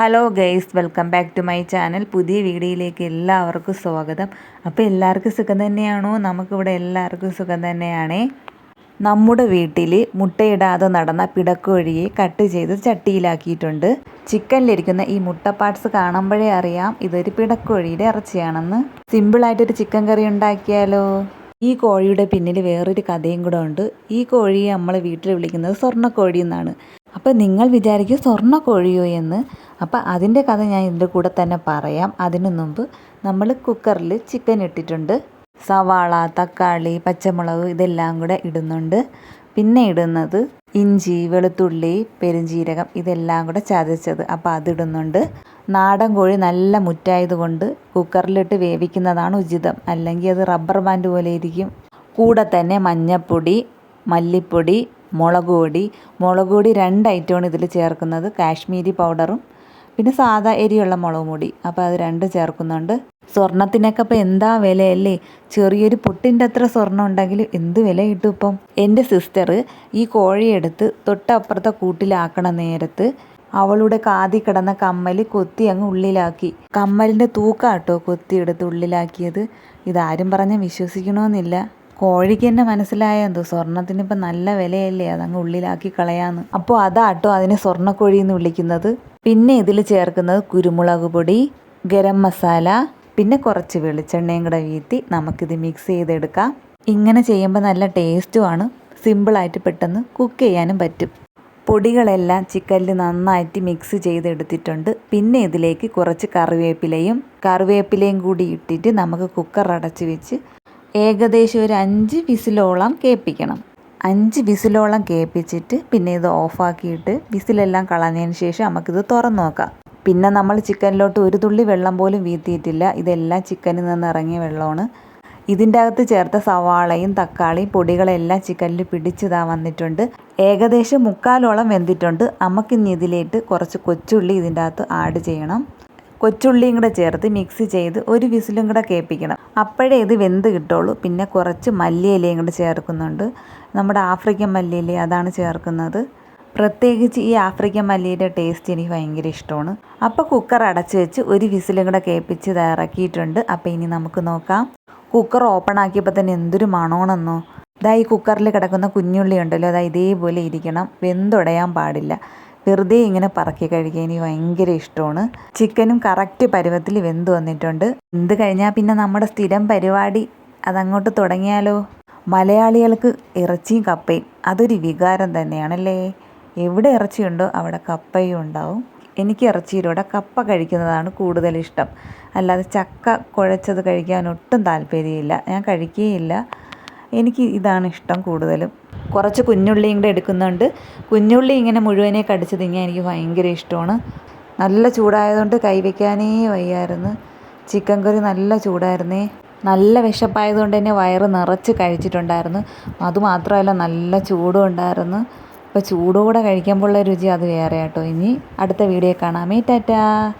Hello guys welcome back to my channel. പുതിയ വീഡിയോയിലേക്ക് എല്ലാവർക്കും സ്വാഗതം. അപ്പോൾ എല്ലാവർക്കും സുഖം തന്നെയാണോ? നമുക്കിവിടെ എല്ലാവർക്കും സുഖം തന്നെയാണേ. നമ്മുടെ വീട്ടിൽ മുട്ടയിടാതെ നടന്ന പിടക്കോഴിയെ കട്ട് ചെയ്ത് ചട്ടിയിലാക്കിയിട്ടുണ്ട്. ചിക്കനിലിരിക്കുന്ന ഈ മുട്ട പാർട്സ് കാണുമ്പോഴേ അറിയാം ഇതൊരു പിടക്കോഴിയുടെ ഇറച്ചിയാണെന്ന്. സിമ്പിളായിട്ടൊരു ചിക്കൻ കറി ഉണ്ടാക്കിയാലോ? ഈ കോഴിയുടെ പിന്നിൽ വേറൊരു കഥയും കൂടെ ഉണ്ട്. ഈ കോഴിയെ നമ്മൾ വീട്ടിൽ വിളിക്കുന്നത് സ്വർണക്കോഴി എന്നാണ്. അപ്പോൾ നിങ്ങൾ വിചാരിക്കും സ്വർണക്കോഴിയോ എന്ന്. അപ്പോൾ അതിന്റെ കഥ ഞാൻ ഇതിന്റെ കൂടെ തന്നെ പറയാം. അതിനു മുമ്പ് നമ്മൾ കുക്കറിൽ ചിക്കൻ ഇട്ടിട്ടുണ്ട്. സവാള തക്കാളി പച്ചമുളക് ഇതെല്ലാം കൂടെ ഇടുന്നുണ്ട്. പിന്നെ ഇടുന്നത് ഇഞ്ചി വെളുത്തുള്ളി പെരുംജീരകം ഇതെല്ലാം കൂടെ ചതച്ചത് അപ്പോൾ അതിടുന്നുണ്ട് നാടൻ കോഴി നല്ല മുറ്റായതുകൊണ്ട് കുക്കറിലിട്ട് വേവിക്കുന്നതാണ് ഉചിതം. അല്ലെങ്കിൽ അത് റബ്ബർ ബാൻഡ് പോലെ ഇരിക്കും. കൂടെ തന്നെ മഞ്ഞൾപ്പൊടി മല്ലിപ്പൊടി മുളക് പൊടി. മുളക് പൊടി രണ്ട് ഐറ്റമാണ് ഇതിൽ ചേർക്കുന്നത്. കാശ്മീരി പൗഡറും പിന്നെ സാധാ എരിയുള്ള മുളക് പൊടി. അപ്പോൾ അത് രണ്ട് ചേർക്കുന്നുണ്ട്. സ്വർണത്തിനൊക്കെ ഇപ്പം എന്താ വിലയല്ലേ? ചെറിയൊരു പൊട്ടിന്റെ അത്ര സ്വർണം ഉണ്ടെങ്കിൽ എന്ത് വില കിട്ടും ഇപ്പം? എന്റെ സിസ്റ്റർ ഈ കോഴിയെടുത്ത് തൊട്ടപ്പുറത്തെ കൂട്ടിലാക്കണ നേരത്ത് അവളുടെ കാതി കിടന്ന കമ്മൽ കൊത്തി അങ്ങ് ഉള്ളിലാക്കി. കമ്മലിന്റെ തൂക്കാട്ടോ കൊത്തിയെടുത്ത് ഉള്ളിലാക്കിയത്. ഇതാരും പറഞ്ഞാൽ വിശ്വസിക്കണമെന്നില്ല കോഴിക്ക് തന്നെ മനസ്സിലായെന്തോ സ്വർണത്തിന് ഇപ്പം നല്ല വിലയല്ലേ? അതങ്ങ് ഉള്ളിലാക്കി കളയാന്ന്. അപ്പോൾ അതാട്ടോ അതിനെ സ്വർണക്കോഴി എന്ന് വിളിക്കുന്നത്. പിന്നെ ഇതിൽ ചേർക്കുന്നത് കുരുമുളക് പൊടി ഗരം മസാല പിന്നെ കുറച്ച് വെളിച്ചെണ്ണയും കൂടെ വീത്തി നമുക്കിത് മിക്സ് ചെയ്തെടുക്കാം. ഇങ്ങനെ ചെയ്യുമ്പോൾ നല്ല ടേസ്റ്റുമാണ് സിമ്പിളായിട്ട് പെട്ടെന്ന് കുക്ക് ചെയ്യാനും പറ്റും. പൊടികളെല്ലാം ചിക്കനിൽ നന്നായിട്ട് മിക്സ് ചെയ്തെടുത്തിട്ടുണ്ട്. പിന്നെ ഇതിലേക്ക് കുറച്ച് കറിവേപ്പിലയും കറിവേപ്പിലയും കൂടി ഇട്ടിട്ട് നമുക്ക് കുക്കർ അടച്ച് വെച്ച് ഏകദേശം ഒരു അഞ്ച് വിസിലോളം കേൾപ്പിക്കണം അഞ്ച് വിസിലോളം കേൾപ്പിച്ചിട്ട് പിന്നെ ഇത് ഓഫാക്കിയിട്ട് വിസിലെല്ലാം കളഞ്ഞതിന് ശേഷം നമുക്കിത് തുറന്നു നോക്കാം. പിന്നെ നമ്മൾ ചിക്കനിലോട്ട് ഒരു തുള്ളി വെള്ളം പോലും വീത്തിയിട്ടില്ല. ഇതെല്ലാം ചിക്കനിൽ നിന്ന് ഇറങ്ങിയ വെള്ളമാണ്. ഇതിന്റെ അകത്ത് ചേർത്ത സവാളയും തക്കാളിയും പൊടികളെല്ലാം ചിക്കനിൽ പിടിച്ചിതാ വന്നിട്ടുണ്ട്. ഏകദേശം മുക്കാലോളം വെന്തിട്ടുണ്ട്. നമുക്കിനി ഇതിലേക്ക് കുറച്ച് കൊച്ചുള്ളി ഇതിന്റെ അകത്ത് ആഡ് ചെയ്യണം. കൊച്ചുള്ളിയും കൂടെ ചേർത്ത് മിക്സ് ചെയ്ത് ഒരു വിസിലും കൂടെ കേൾപ്പിക്കണം. അപ്പോഴേ ഇത് വെന്ത് കിട്ടുള്ളൂ. പിന്നെ കുറച്ച് മല്ലിയിലയും കൂടെ ചേർക്കുന്നുണ്ട്. നമ്മുടെ ആഫ്രിക്കൻ മല്ലിയില അതാണ് ചേർക്കുന്നത്. പ്രത്യേകിച്ച് ഈ ആഫ്രിക്കൻ മല്ലിയുടെ ടേസ്റ്റ് എനിക്ക് ഭയങ്കര ഇഷ്ടമാണ്. അപ്പോൾ കുക്കർ അടച്ച് വെച്ച് ഒരു വിസിലും കൂടെ കേൾപ്പിച്ച് തയ്യാറാക്കിയിട്ടുണ്ട് അപ്പോൾ ഇനി നമുക്ക് നോക്കാം. കുക്കർ ഓപ്പൺ ആക്കിയപ്പോൾ തന്നെ എന്തൊരു മണമാണെന്നോ. ഇതാ ഈ കുക്കറിൽ കിടക്കുന്ന കുഞ്ഞുള്ളി ഉണ്ടല്ലോ അതാ ഇതേപോലെ ഇരിക്കണം. വെന്തുടയാൻ പാടില്ല. വെറുതെ ഇങ്ങനെ പറക്കി കഴിക്കാൻ എനിക്ക് ഭയങ്കര ഇഷ്ടമാണ്. ചിക്കനും കറക്റ്റ് പരുവത്തിൽ വെന്ത് വന്നിട്ടുണ്ട്. വെന്ത് കഴിഞ്ഞാൽ പിന്നെ നമ്മുടെ സ്ഥിരം പരിപാടി അതങ്ങോട്ട് തുടങ്ങിയാലോ? മലയാളികൾക്ക് ഇറച്ചിയും കപ്പയും അതൊരു വികാരം തന്നെയാണല്ലേ? എവിടെ ഇറച്ചിയുണ്ടോ അവിടെ കപ്പയും ഉണ്ടാവും. എനിക്ക് ഇറച്ചിയിലൂടെ കപ്പ കഴിക്കുന്നതാണ് കൂടുതൽ ഇഷ്ടം. അല്ലാതെ ചക്ക കുഴച്ചത് കഴിക്കാൻ ഒട്ടും താല്പര്യമില്ല. ഞാൻ കഴിക്കുകയില്ല. എനിക്ക് ഇതാണ് ഇഷ്ടം കൂടുതലും. കുറച്ച് കുഞ്ഞുള്ളിയും കൂടെ എടുക്കുന്നുണ്ട്. കുഞ്ഞുള്ളി ഇങ്ങനെ മുഴുവനെ കടിച്ച് തിങ്ങാൻ എനിക്ക് ഭയങ്കര ഇഷ്ടമാണ്. നല്ല ചൂടായതുകൊണ്ട് കൈവയ്ക്കാനേ വയ്യായിരുന്നു. ചിക്കൻ കറി നല്ല ചൂടായിരുന്നേ. നല്ല വിശപ്പായതുകൊണ്ട് തന്നെ വയറ് നിറച്ച് കഴിച്ചിട്ടുണ്ടായിരുന്നു. അതുമാത്രമല്ല നല്ല ചൂടും ഉണ്ടായിരുന്നു. അപ്പോൾ ചൂടോടെ കഴിക്കുമ്പോഴുള്ള രുചി അത് വേറെ കേട്ടോ ഇനി അടുത്ത വീഡിയോ കാണാമേ ടാറ്റാ.